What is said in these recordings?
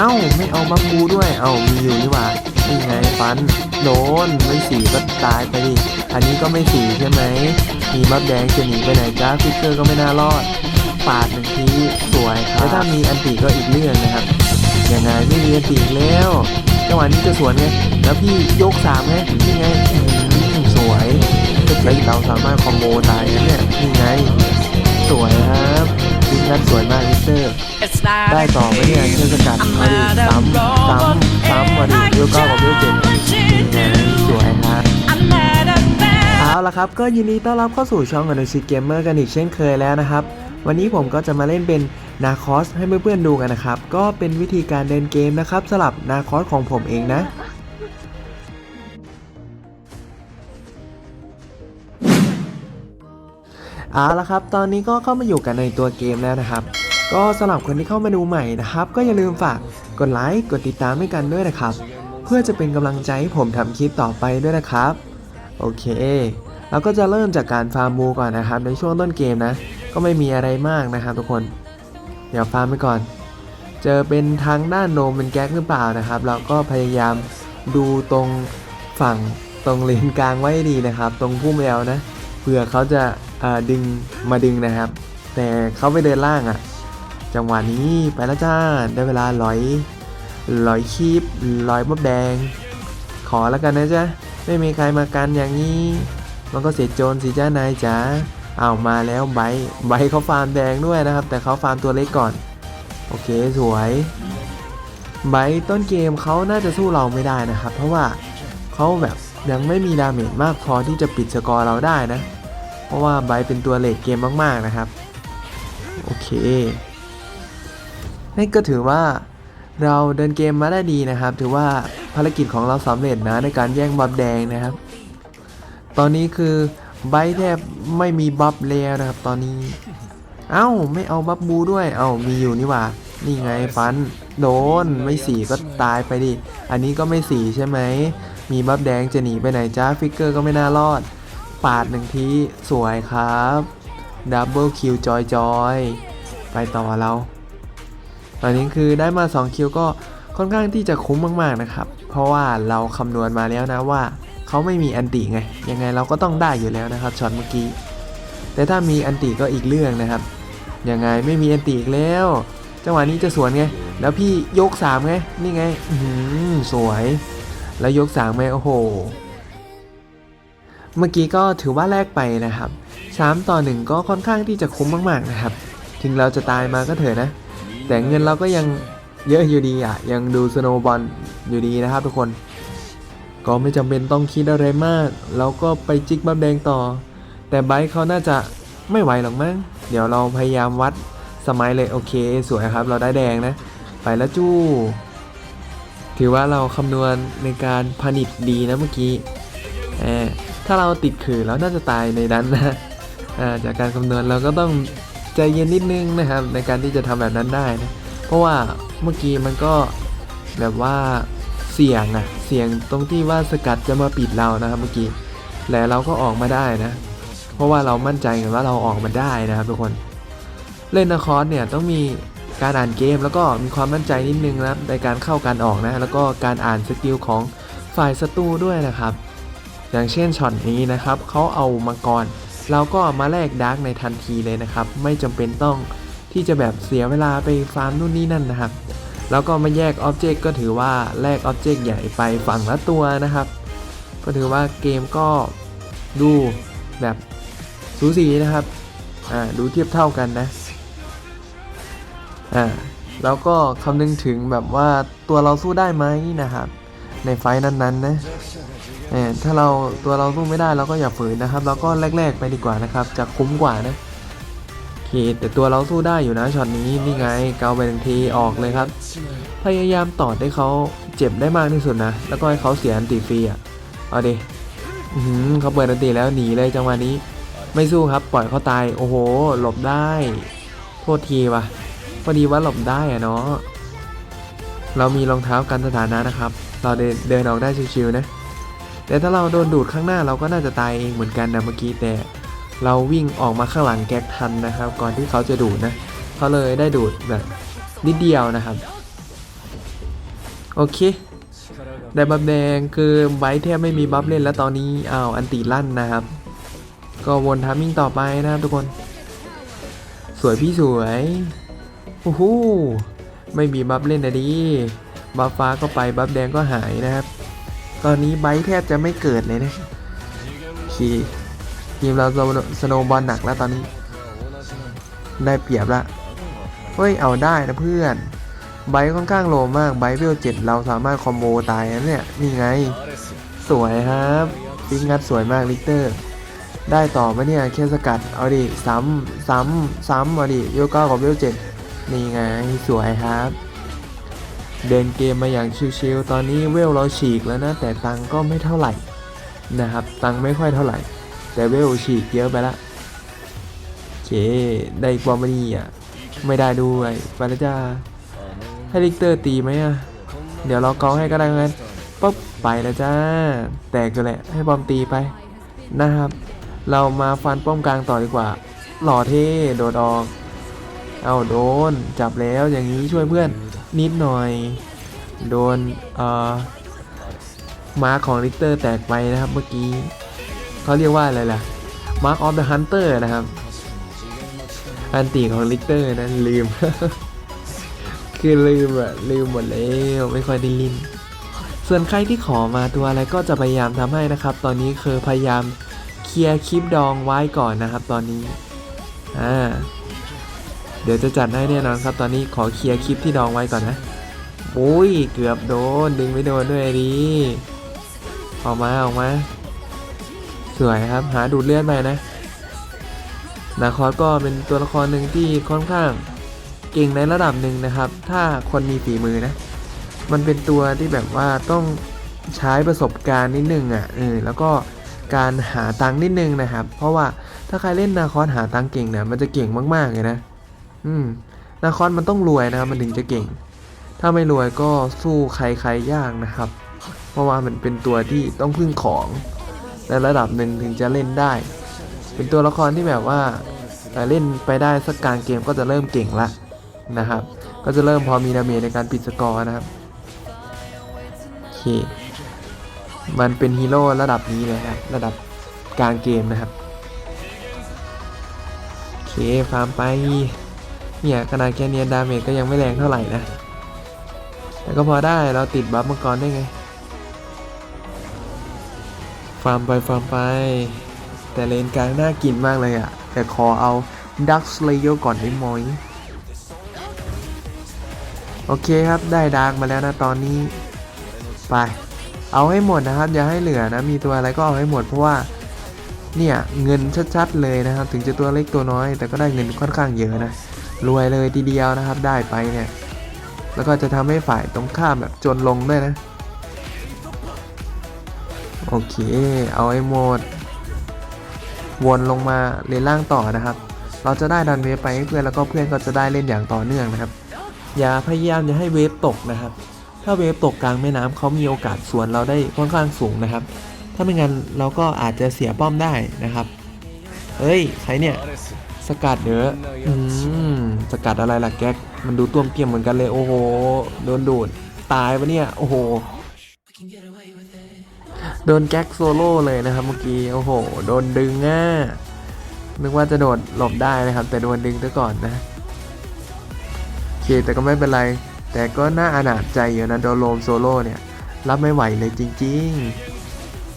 เอ้าไม่เอามากูด้วย เอ้ามีอยู่นี่หว่านี่ไงฟันโดนไม่สีก็ตายไปดิอันนี้ก็ไม่สีใช่ไหมมีบัฟแดงจะหนีไปไหนจ้าฟิกเกอร์ก็ไม่น่ารอดปาดหนึ่งทีสวยครับแล้วถ้ามีอันติก็อีกเรื่องนะครับยังไงไม่มีอันติอีกแล้วจังหวะนี้จะสวนไงแล้วพี่ยกสามไงนี่ไงอื้อหือสวยแล้วเราสามารถคอมโบตายนะเนี่ยนี่ไงสวยครับทีมงานสวยมากมิสเตอร์ ได้ต่อไหมเนี่ยเทศกาลมาดิซ้ำซ้ำซ้ำมาดิเวลเก้ากับเวลเจ็ดนี่ไงสวยฮะเอาละครับก็ยินดีต้อนรับเข้าสู่ช่องอนุชิตเกมเมอร์กันอีกเช่นเคยแล้วนะครับ วันนี้ผมก็จะมาเล่นเป็นนาคอสให้เพื่อนๆดูกันนะครับ ก็เป็นวิธีการเดินเกมนะครับสลับนาคอสของผมเองนะเอาละครับ ตอนนี้ก็เข้ามาอยู่กันในตัวเกมแล้วนะครับ ก็สำหรับคนที่เข้ามาดูใหม่นะครับ ก็อย่าลืมฝากกดไลค์กดติดตามให้กันด้วยนะครับ เพื่อจะเป็นกำลังใจให้ผมทำคลิปต่อไปด้วยนะครับ โอเค เราก็จะเริ่มจากการฟาร์มมูก่อนนะครับ ในช่วงต้นเกมนะ ก็ไม่มีอะไรมากนะครับ ทุกคน เดี๋ยวฟาร์มไปก่อน เจอเป็นทางด้านโนมเป็นแก๊กหรือเปล่านะครับ เราก็พยายามดูตรงฝั่งตรงเลนกลางไว้ดีนะครับ ตรงพุ่มแอลนะเผื่อเขาจะดึงมาดึงนะครับ แต่เขาไปเดินล่างอะ่ะ จังหวะนี้ไปแล้วจ้า ได้เวลาลอยลอยคีบลอยมดแดง ขอแล้วกันนะจ๊ะ ไม่มีใครมากันอย่างนี้ มันก็เสียโจรสิจ้านายจ๋าเอามาแล้วไบร์ทไบเขาฟาร์มแดงด้วยนะครับ แต่เขาฟาร์มตัวเล็กก่อน โอเคสวยไบต้นเกมเขาน่าจะสู้เราไม่ได้นะครับ เพราะว่าเขาแบบยังไม่มีดาเมจมากพอที่จะปิดสกอร์เราได้นะ เพราะว่าไบเป็นตัวเลดเกมมาก ๆ นะครับ โอเค นี่ก็ถือว่าเราเดินเกมมาได้ดีนะครับ ถือว่าภารกิจของเราสำเร็จนะในการแย่งบัฟแดงนะครับ ตอนนี้คือไบแทบไม่มีบัฟแล้วนะครับตอนนี้ เอ้าไม่เอาบัฟบูด้วย เอ้ามีอยู่นี่ว่า นี่ไงฟัน โดนไม่สีก็ตายไปดิ อันนี้ก็ไม่สีใช่ไหม มีบัฟแดงจะหนีไปไหนจ้าฟิกเกอร์ก็ไม่น่ารอด ปาดหนึ่งทีสวยครับ ดับเบิลคิวจอยจอยไปต่อเรา ตอนนี้คือได้มา 2 คิวก็ค่อนข้างที่จะคุ้มมากๆนะครับ เพราะว่าเราคำนวณมาแล้วนะว่าเขาไม่มีอันติไง ยังไงเราก็ต้องได้อยู่แล้วนะครับช็อตเมื่อกี้ แต่ถ้ามีอันติก็อีกเรื่องนะครับ ยังไงไม่มีอันติอีกแล้ว จังหวะนี้จะสวนไง แล้วพี่ยก3ไง นี่ไง อืสวย แล้วยก3ไหมโอ้โห เมื่อกี้ก็ถือว่าแลกไปนะครับ 3 ต่อ 1 ก็ค่อนข้างที่จะคุ้มมากๆนะครับ ถึงเราจะตายมาก็เถอะนะ แต่เงินเราก็ยังเยอะอยู่ดีอะ ยังดูสโนว์บอลอยู่ดีนะครับทุกคน ก็ไม่จำเป็นต้องคิดอะไรมาก เราก็ไปจิกบัฟแดงต่อ แต่ไบค์เขาน่าจะไม่ไหวหรอกมั้ง เดี๋ยวเราพยายามวัดสมัยเลยโอเค สวยครับ เราได้แดงนะ ไปแล้วจู้ ถือว่าเราคำนวณในการผลิตดีนะเมื่อกี้แอบถ้าเราติดขื่อแล้วน่าจะตายในนั้นนะจากการคำนวณเราก็ต้อง ใจเย็นนิดนึงนะครับ ในการที่จะทำแบบนั้นได้นะเพราะว่าเมื่อกี้มันก็แบบว่าเสี่ยงอะเสี่ยงตรงที่ว่าสกัดจะมาปิดเรานะครับเมื่อกี้และเราก็ออกมาได้นะ เพราะว่าเรามั่นใจกันว่าเราออกมาได้นะครับทุกคนเล่นนาคอสเนี่ยต้องมีการอ่านเกมแล้วก็มีความมั่นใจนิดนึงนะในการเข้าการออกนะ แล้วก็การอ่านสกิลของฝ่ายศัตรูด้วยนะครับ อย่างเช่นช็อตนี้นะครับเขาเอามังกร เราก็มาแลกดาร์กในทันทีเลยนะครับ ไม่จำเป็นต้องที่จะแบบเสียเวลาไปฟาร์มนู่นนี่นั่นนะครับ แล้วก็มาแยกออบเจกต์ก็ถือว่าแลกออบเจกต์ใหญ่ไปฝั่งละตัวนะครับ ก็ถือว่าเกมก็ดูแบบสูสีนะครับ อ่า ดูเทียบเท่ากันนะ อ่า แล้วก็คำนึงถึงแบบว่าตัวเราสู้ได้ไหมนะครับ ในไฟนั้นๆนะเออถ้าเราตัวเราสู้ไม่ได้เราก็อย่าฝืนนะครับ เราก็แรก ๆ ไปดีกว่านะครับ จะคุ้มกว่านะโอเคแต่ตัวเราสู้ได้อยู่นะช็อตนี้นี่ไงเกาไปหนึ่งทีออกเลยครับ พยายามต่อให้เขาเจ็บได้มากที่สุดนะ แล้วก็ให้เขาเสียอันติฟรีอะเอาดิเขาเปิดอันติแล้วหนีเลยจังหวะนี้ ไม่สู้ครับปล่อยเขาตายโอ้โห หลบได้ โทษทีว่ะพอดีว่าหลบได้อะเนาะเรามีรองเท้ากันสถานะนะครับ เราเดินออกได้ชิวๆนะ แต่ถ้าเราโดนดูดข้างหน้าเราก็น่าจะตายเองเหมือนกันนะเมื่อกี้แต่ เราวิ่งออกมาข้างหลังแก๊กทันนะครับ ก่อนที่เขาจะดูดนะเขาเลยได้ดูดแบบนิดเดียวนะครับ โอเคได้บัฟแดงคือไบท์แทบไม่มีบัฟเล่นแล้วตอนนี้อ้าวอันตีลั่นนะครับ ก็วนทามมิ่งต่อไปนะครับทุกคน สวยพี่สวยโอ้โหไม่มีบัฟเล่นนะดิ บัฟฟ้าก็ไปบัฟแดงก็หายนะครับ ตอนนี้ไบท์แทบจะไม่เกิดเลยนะโอเคทีมเราสโนว์บอลหนักแล้วตอนนี้ ได้เปรียบละเฮ้ยเอาได้นะเพื่อนไบท์ค่อนข้างโลมากไบท์เวลเจ็ดเราสามารถคอมโบตายนะเนี่ยนี่ไง สวยครับฟิกงัดสวยมากลิเตอร์ ได้ต่อไหมเนี่ยแค่สกัดเอาดิซ้ำซ้ำซ้ำเอาดิเวลเก้ากับเวลเจ็ดนี่ไงสวยครับ เดินเกมมาอย่างชิวๆตอนนี้เวลเราฉีกแล้วนะ แต่ตังก็ไม่เท่าไหร่นะครับ ตังไม่ค่อยเท่าไหร่ แต่เวลฉีกเยอะไปละเคได้อีกบอมนี่อะไม่ได้ด้วยไปแล้วจ้าให้ลิกเตอร์ตีไหมอะ เดี๋ยวเรากองให้ก็ได้งั้นปุ๊บไปแล้วจ้า แตกกันแหละให้บอมตีไปนะครับ เรามาฟันป้อมกลางต่อดีกว่า หล่อเท่โดดออก เอาโดนจับแล้วอย่างนี้ช่วยเพื่อน นิดหน่อย โดนมารของลิกเตอร์แตกไปนะครับเมื่อกี้เขาเรียกว่าอะไรล่ะมาร์คออฟเดอะฮันเตอร์นะครับ อันตีของลิกเตอร์นะลืม คือลืมอะลืมหมดแล้วไม่ค่อยได้ลินส่วนใครที่ขอมาตัวอะไรก็จะพยายามทำให้นะครับ ตอนนี้คือพยายามเคลียร์คลิปดองไว้ก่อนนะครับ ตอนนี้อ่า เดี๋ยวจะจัดให้แน่นอนครับ ตอนนี้ขอเคลียร์คลิปที่ดองไว้ก่อนนะโอ้ยเกือบโดนดึงไม่โดนด้วยดีออกมาออกมาสวยครับหาดูดเลือดไปนะนาคอสก็เป็นตัวละครหนึ่งที่ค่อนข้างเก่งในระดับหนึ่งนะครับ ถ้าคนมีฝีมือนะ มันเป็นตัวที่แบบว่าต้องใช้ประสบการณ์นิดนึงอะเออแล้วก็การหาตังค์นิดนึงนะครับ เพราะว่าถ้าใครเล่นนาคอสหาตังค์เก่งเนี่ยมันจะเก่งมากๆเลยนะ อืมนาคอสมันต้องรวยนะครับมันถึงจะเก่ง ถ้าไม่รวยก็สู้ใครๆยากนะครับ เพราะว่ามันเป็นตัวที่ต้องพึ่งของในระดับหนึ่งถึงจะเล่นได้ เป็นตัวละครที่แบบว่าแต่เล่นไปได้สักกลางเกมก็จะเริ่มเก่งละนะครับ ก็จะเริ่มพอมีดาเมจในการปิดสกอร์นะครับโอเคมันเป็นฮีโร่ระดับนี้เลยครับระดับกลางเกมนะครับโอเคฟาร์มไป เนี่ยขนาดแค่เนียนดาเมจก็ยังไม่แรงเท่าไหร่นะ แต่ก็พอได้เราติดบัฟมังกรได้ไง ฟาร์มไปฟาร์มไป แต่เลนกลางน่ากินมากเลยอะ่ะ แต่ขอเอาดักสเลเยอร์ก่อนได้ไหมยโอเคครับได้ดาร์กมาแล้วนะตอนนี้ ไป เอาให้หมดนะครับ อย่าให้เหลือนะ มีตัวอะไรก็เอาให้หมดเพราะว่าเนี่ยเงินชัดๆเลยนะครับ ถึงจะตัวเล็กตัวน้อย แต่ก็ได้เงินค่อนข้างเยอะนะ รวยเลยทีเดียวนะครับได้ไปเนี่ย แล้วก็จะทำให้ฝ่ายตรงข้ามแบบจนลงด้วยนะ โอเค เอาให้โหมด วนลงมาเลนล่างต่อนะครับ เราจะได้ดันเวฟไปให้เพื่อนแล้วก็เพื่อนก็จะได้เล่นอย่างต่อเนื่องนะครับ อย่าพยายามอย่าให้เวฟตกนะครับ ถ้าเวฟตกกลางแม่น้ำเขามีโอกาสสวนเราได้ค่อนข้างสูงนะครับ ถ้าไม่งั้นเราก็อาจจะเสียป้อมได้นะครับเฮ้ยใครเนี่ยสกัดเด้ออืม สกัดอะไรล่ะแก๊ก มันดูต้วมเกี่ยมเหมือนกันเลย โอ้โห โดนดูด ตายปะเนี่ย โอ้โห โดนแก๊กโซโล่เลยนะครับเมื่อกี้ โอ้โห โดนดึงอะ นึกว่าจะโดดหลบได้นะครับ แต่โดนดึงซะก่อนนะ โอเค แต่ก็ไม่เป็นไร แต่ก็น่าอนาจใจอยู่นะ โดนโลมโซโล่เนี่ย รับไม่ไหวเลยจริง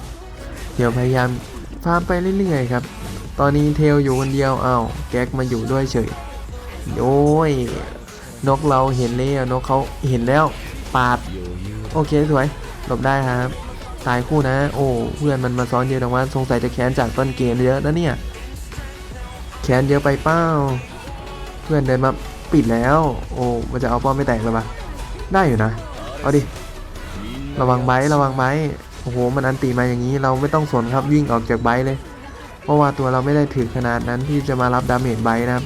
ๆ เดี๋ยวพยายามฟาร์มไปเรื่อยๆครับ ตอนนี้เทลอยู่คนเดียว เอาวแก๊กมาอยู่ด้วยเฉย โอ้ยนกเราเห็นแล้วนกเขาเห็นแล้วปาด โอเคสวยหลบได้ครับตายคู่นะ โอ้เพื่อนมันมาซ้อนเยอะดังว่าสงสัยจะแค้นจากต้นเกมเยอะนะเนี่ยแค้นเยอะไปเป้า เพื่อนเดินมาปิดแล้ว โอ้มันจะเอาป้อมไม่แตกเลยปะได้อยู่นะเอาดิระวังไบระวังไบโอ้โหมันอันตีมาอย่างนี้เราไม่ต้องสนครับวิ่งออกจากไบเลย เพราะว่าตัวเราไม่ได้ถือขนาดนั้นที่จะมารับดาเมจไบนะครับ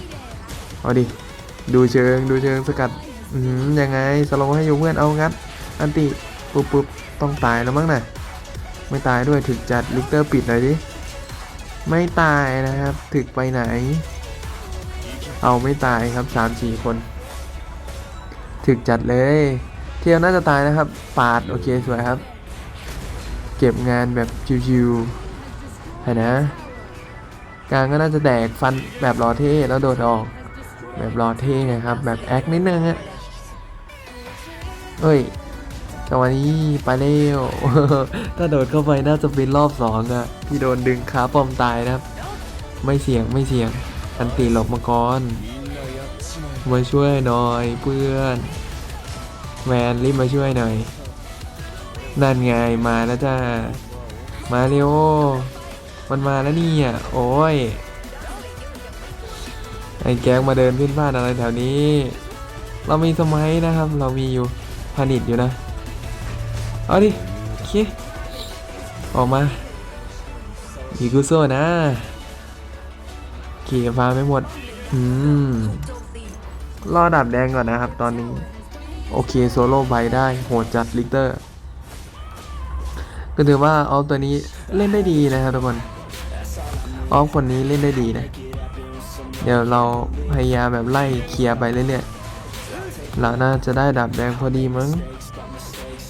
เอาดิ ดูเชิง ดูเชิงสกัด อืมยังไงสโลให้อยู่เพื่อนเอางัด อันติปุ๊บปุ๊บต้องตายแล้วมั้งน่ะ ไม่ตายด้วยถึกจัดลิกเตอร์ปิดหน่อยดิ ไม่ตายนะครับ ถึกไปไหน เอาไม่ตายครับสามสี่คน ถึกจัดเลย เททียวน่าจะตายนะครับ ปาด โอเคสวยครับ เก็บงานแบบชิวๆนะกลางก็น่าจะแดกฟันแบบรอเท่แล้วโดดออก แบบรอเท่ไงครับ แบบแอคนิดนึงฮะเอ้ยจังหวะนี้ไปเร็ว ถ้าโดดเข้าไปน่าจะเป็นรอบสองอะที่โดนดึงขาปอมตายนะครับ ไม่เสี่ยงไม่เสี่ยง อันตีหลบมาก่อน มาช่วยหน่อยเพื่อน แมนรีบมาช่วยหน่อย นั่นไงมาแล้วจ้า มาเร็วมันมาแล้วนี่อะ โอ้ย ไอ้แก๊งมาเดินขึ้นบ้านอะไรแถวนี้ เรามีสมัยนะครับ เรามีอยู่พานิดอยู่นะ เอาดิอเคออกมาอีกุโซนะเขี่ฟ้าไม่หมด อืมรอดับแดงก่อนนะครับ ตอนนี้ โอเคโซโล่ไบได้ โหดจัดลิกเตอร์ ก็ถือว่าออฟตัวนี้เล่นได้ดีนะครับทุกคน ออฟคนนี้เล่นได้ดีนะ เดี๋ยวเราพยายามแบบไล่เคลียร์ไปเรื่อยๆเราน่าจะได้ดับแดงพอดีมั้ง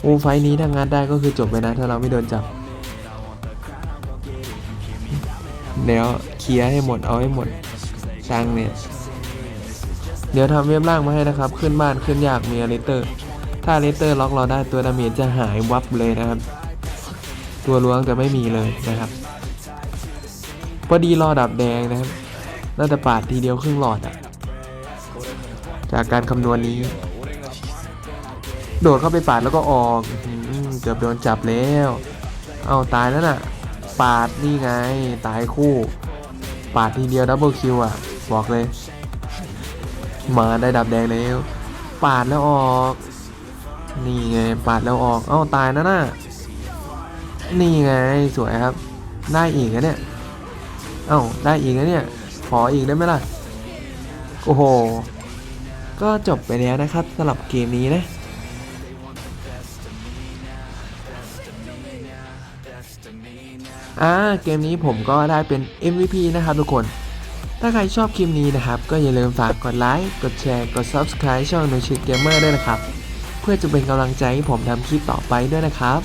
อูไฟนี้ถ้างานได้ก็คือจบไปนะ ถ้าเราไม่โดนจับเดี๋ยวเคลียร์ให้หมดเอาให้หมดช่างเนี่ยเดี๋ยวทำเว็บล่างมาให้นะครับ ขึ้นบ้านขึ้นยากมีอเลเตอร์ ถ้าเลเตอร์ล็อกเราได้ตัวดาเมจจะหายวับเลยนะครับ ตัวล้วงจะไม่มีเลยนะครับพอดีรอดับแดงนะครับ น่าจะปาดทีเดียวครึ่งหลอดอะจากการคำนวณนี้ โดดเข้าไปปาดแล้วก็ออกอื้อหือเกือบโดนจับแล้ว เอาตายแล้วน่ะ ปาดนี่ไง ตายคู่ ปาดทีเดียวดับเบิลคิวอะ บอกเลย มาได้ดับแดงแล้ว ปาดแล้วออก นี่ไง ปาดแล้วออก เอ้าตายนะน่ะ นี่ไง สวยครับ ได้อีกนะเนี่ย เอ้าได้อีกนะเนี่ย ขออีกได้ไหมล่ะ โอ้โห ก็จบไปแล้วนะครับสำหรับเกมนี้นะอ่าเกมนี้ผมก็ได้เป็น MVP นะครับทุกคน ถ้าใครชอบคลิปนี้นะครับ ก็อย่าลืมฝากกดไลค์ กดแชร์ กด Subscribe ช่อง No Shit Gamer ด้วยนะครับ เพื่อจะเป็นกำลังใจให้ผมทำคลิปต่อไปด้วยนะครับ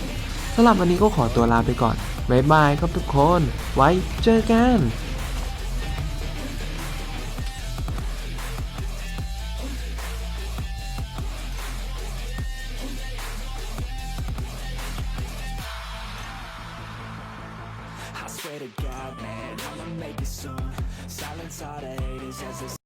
สำหรับวันนี้ก็ขอตัวลาไปก่อน บ๊ายบายครับทุกคน ไว้เจอกัน